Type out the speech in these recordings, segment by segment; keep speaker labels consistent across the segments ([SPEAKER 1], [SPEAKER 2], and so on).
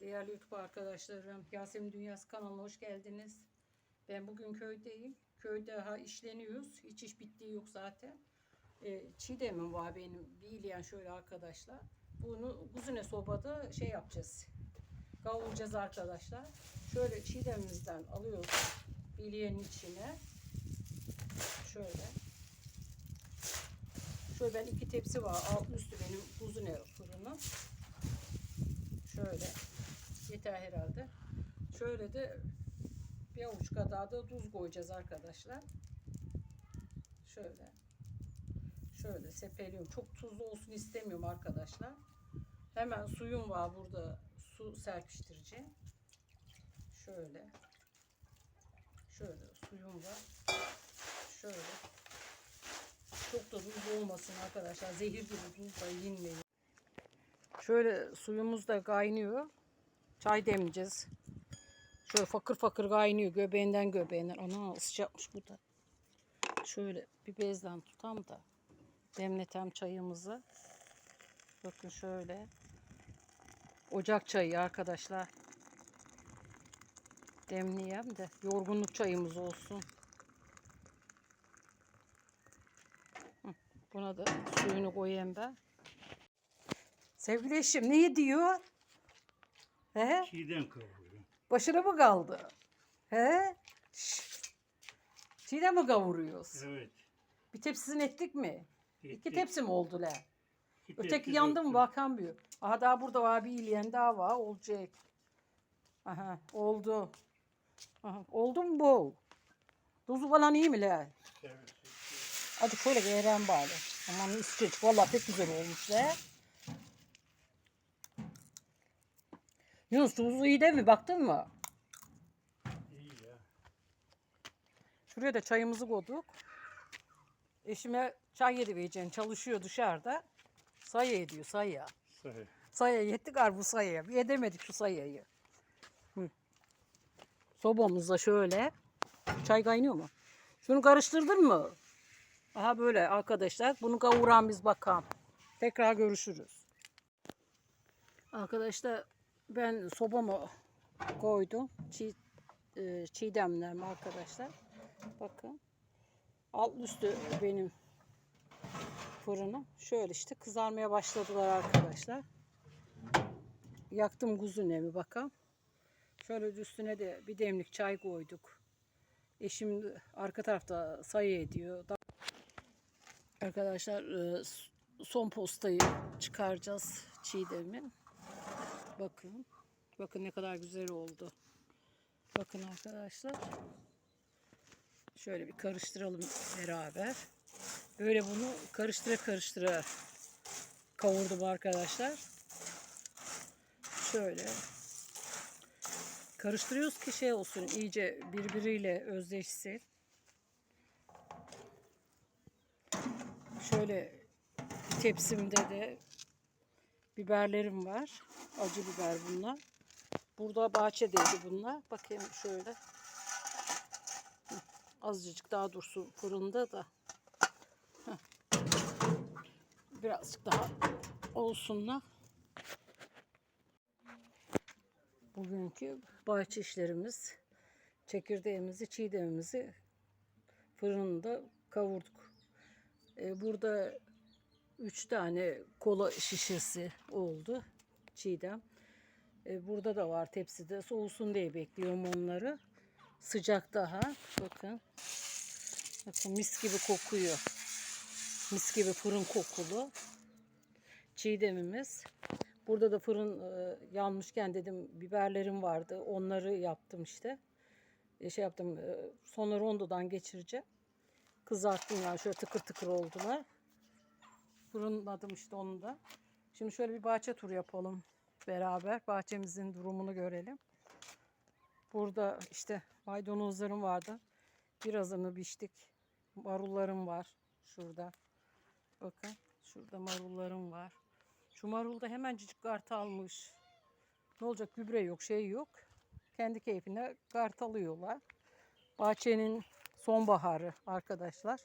[SPEAKER 1] Değerli YouTube arkadaşlarım, Yasemin Dünyası kanalına hoş geldiniz. Ben bugün köydeyim. Köyde ha işleniyoruz. Hiç iş bittiği yok zaten. E, çiğdemim var benim. Bileyen şöyle arkadaşlar. Bunu kuzine sobada şey yapacağız. Kavuracağız arkadaşlar. Şöyle çiğdemimizden alıyoruz. Bileyenin içine. Şöyle. Şöyle ben iki tepsi var. Alt üstü benim kuzine fırını. Şöyle. Herhalde. Şöyle de bir avuç kadar da tuz koyacağız arkadaşlar. Şöyle. Şöyle sepeliyorum. Çok tuzlu olsun istemiyorum arkadaşlar. Hemen suyum var burada. Su serpiştireceğim. Şöyle. Şöyle suyum var. Şöyle. Çok da tuzlu olmasın arkadaşlar. Zehir gibi tuz da yenmeyin. Şöyle suyumuz da kaynıyor. Çay demleyeceğiz. Şöyle fakır fakır kaynıyor göbeğinden göbeğinden. Ana sıcakmış bu da. Şöyle bir bezden tutam da demletem çayımızı. Bakın şöyle. Ocak çayı arkadaşlar. Demleyeyim de yorgunluk çayımız olsun. Buna da suyunu koyayım ben. Sevgili eşim ne diyor? He?
[SPEAKER 2] Çiğdem kavuruyor.
[SPEAKER 1] Başına mı kaldı? He? Şşş. Çiğdem mi kavuruyoruz?
[SPEAKER 2] Evet.
[SPEAKER 1] Bir tepsisini ettik mi? İki
[SPEAKER 2] Ettik.
[SPEAKER 1] tepsi mi oldu la?
[SPEAKER 2] İki
[SPEAKER 1] Öteki
[SPEAKER 2] tepsi
[SPEAKER 1] yandı mı
[SPEAKER 2] döktüm.
[SPEAKER 1] bakamıyor. Aha daha burada var bir ileyen daha var olacak. Aha oldu. Aha, oldu mu bu? Tuzu falan iyi mi la?
[SPEAKER 2] Evet.
[SPEAKER 1] Hadi şöyle gelen bari. Aman üstü valla pek güzel olmuş la. Yunus tuzu iyi değil mi? Baktın mı?
[SPEAKER 2] İyi ya.
[SPEAKER 1] Şuraya da çayımızı koyduk. Eşime çay yedi vereceğim. Çalışıyor dışarıda. Saya ediyor saya.
[SPEAKER 2] Sahi.
[SPEAKER 1] Saya yettik bu sayaya. Bir edemedik şu sayayı. Hı. Sobamızda şöyle. Çay kaynıyor mu? Şunu karıştırdın mı? Aha böyle arkadaşlar. Bunu kavuran biz bakalım. Tekrar görüşürüz. Arkadaşlar ben sobamı koydum. Çiğ, e, çiğdemlerim arkadaşlar. Bakın. Alt üstü benim fırınım. Şöyle işte kızarmaya başladılar arkadaşlar. Yaktım kuzunemi bakalım. Şöyle üstüne de bir demlik çay koyduk. Eşim arka tarafta sayı ediyor. Da- Arkadaşlar e, son postayı çıkaracağız çiğdemin. Bakın. Bakın ne kadar güzel oldu. Bakın arkadaşlar. Şöyle bir karıştıralım beraber. Böyle bunu karıştıra karıştıra kavurdum arkadaşlar. Şöyle karıştırıyoruz ki şey olsun iyice birbiriyle özleşsin. Şöyle tepsimde de biberlerim var. Acı biber bunlar. Burada bahçedeydi bunlar. Bakayım şöyle. Azıcık daha dursun fırında da. Birazcık daha olsunlar. Bugünkü bahçe işlerimiz, çekirdeğimizi, çiğdemimizi fırında kavurduk. Ee, burada üç tane kola şişesi oldu çiğdem. Ee, burada da var tepside. Soğusun diye bekliyorum onları. Sıcak daha. Bakın. Bakın mis gibi kokuyor. Mis gibi fırın kokulu. Çiğdemimiz. Burada da fırın e, yanmışken dedim biberlerim vardı. Onları yaptım işte. E, şey yaptım. E, sonra rondodan geçireceğim. Kızarttım yani şöyle tıkır tıkır oldular. Fırınladım işte onu da. Şimdi şöyle bir bahçe turu yapalım beraber. Bahçemizin durumunu görelim. Burada işte maydanozlarım vardı. Birazını biçtik. Marullarım var şurada. Bakın şurada marullarım var. Şu marulda hemencik kart almış. Ne olacak gübre yok şey yok. Kendi keyfine kart alıyorlar. Bahçenin sonbaharı arkadaşlar.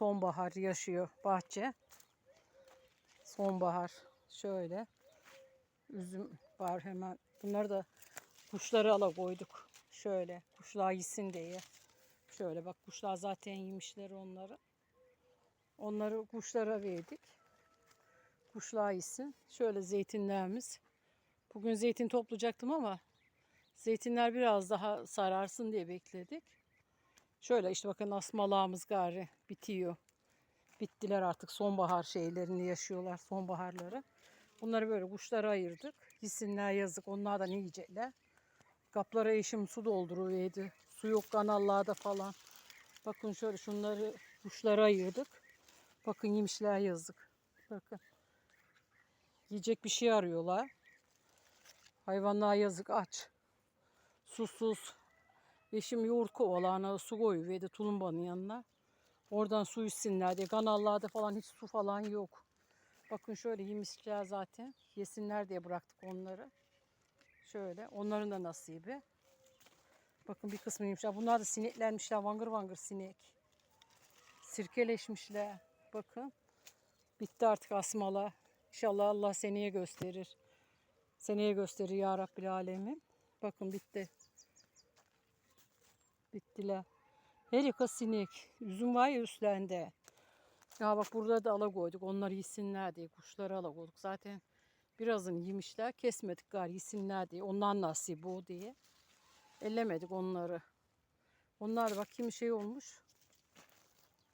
[SPEAKER 1] Sonbahar yaşıyor bahçe. Sonbahar şöyle. Üzüm var hemen. Bunları da kuşları ala koyduk. Şöyle kuşlar yesin diye. Şöyle bak kuşlar zaten yemişler onları. Onları kuşlara verdik. Kuşlar yesin. Şöyle zeytinlerimiz. Bugün zeytin toplayacaktım ama zeytinler biraz daha sararsın diye bekledik. Şöyle işte bakın asmalağımız gari bitiyor. Bittiler artık sonbahar şeylerini yaşıyorlar sonbaharları. Bunları böyle kuşlara ayırdık. Yesinler yazık onlardan yiyecekler. Kaplara eşim su dolduruyordu. Su yok kanallarda falan. Bakın şöyle şunları kuşlara ayırdık. Bakın yemişler yazık. Bakın. Yiyecek bir şey arıyorlar. Hayvanlar yazık aç. Susuz. Eşim yoğurt kovalağına su koyuverdi tulumbanın yanına. Oradan su içsinler diye. Kanallarda falan hiç su falan yok. Bakın şöyle yemişler zaten. Yesinler diye bıraktık onları. Şöyle. Onların da nasibi. Bakın bir kısmı yemişler. Bunlar da sineklenmişler. Vangır vangır sinek. Sirkeleşmişler. Bakın. Bitti artık asmalar. İnşallah Allah seneye gösterir. Seneye gösterir ya Rabbil Alemin. Bakın bitti. Bittiler. Her yaka sinek. Üzüm var ya üstlende. Ya bak burada da ala koyduk. Onlar yesinler diye. Kuşları ala koyduk. Zaten birazını yemişler. Kesmedik gari yesinler diye. Ondan nasip bu diye. Ellemedik onları. Onlar bak kimi şey olmuş.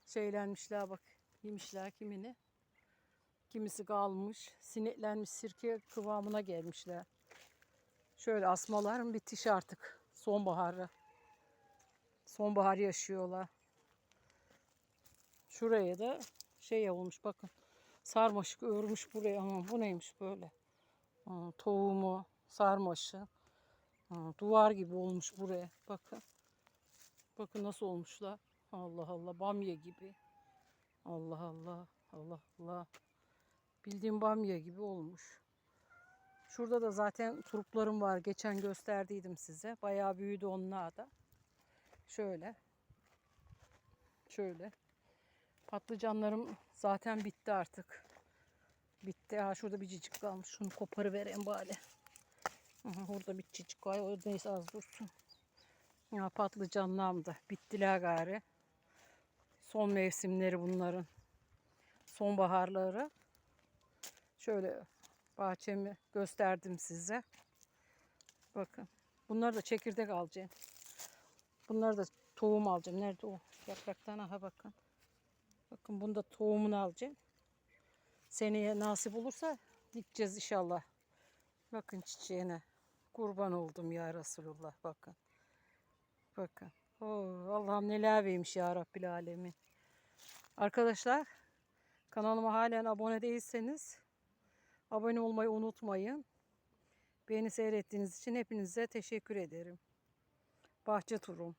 [SPEAKER 1] Şeylenmişler bak. Yemişler kimini. Kimisi kalmış. Sineklenmiş sirke kıvamına gelmişler. Şöyle asmaların bitiş artık. Sonbaharı. Sonbahar yaşıyorlar. Şuraya da şey olmuş bakın. Sarmaşık örmüş buraya ama bu neymiş böyle? Ha, tohumu, sarmaşı. Duvar gibi olmuş buraya. Bakın. Bakın nasıl olmuşlar. Allah Allah bamya gibi. Allah Allah. Allah Allah. Bildiğim bamya gibi olmuş. Şurada da zaten turplarım var. Geçen gösterdiydim size. Bayağı büyüdü onlar da. Şöyle. Şöyle. Patlıcanlarım zaten bitti artık. Bitti. Ha şurada bir cicik kalmış. Şunu koparıvereyim bari. Aha, orada bir cicik var. O neyse az dursun. Ya patlıcanlarım da bittiler gari. Son mevsimleri bunların. Sonbaharları. Şöyle bahçemi gösterdim size. Bakın. Bunları da çekirdek alacağım. Bunları da tohum alacağım. Nerede o? Yapraktan aha bakın. Bakın bunda tohumunu alacağım. Seneye nasip olursa dikeceğiz inşallah. Bakın çiçeğine. Kurban oldum ya Resulullah. Bakın. Bakın. Oo, Allah'ım neler vermiş ya Rabbil Alemin. Arkadaşlar kanalıma halen abone değilseniz abone olmayı unutmayın. Beni seyrettiğiniz için hepinize teşekkür ederim. Bahçe turum.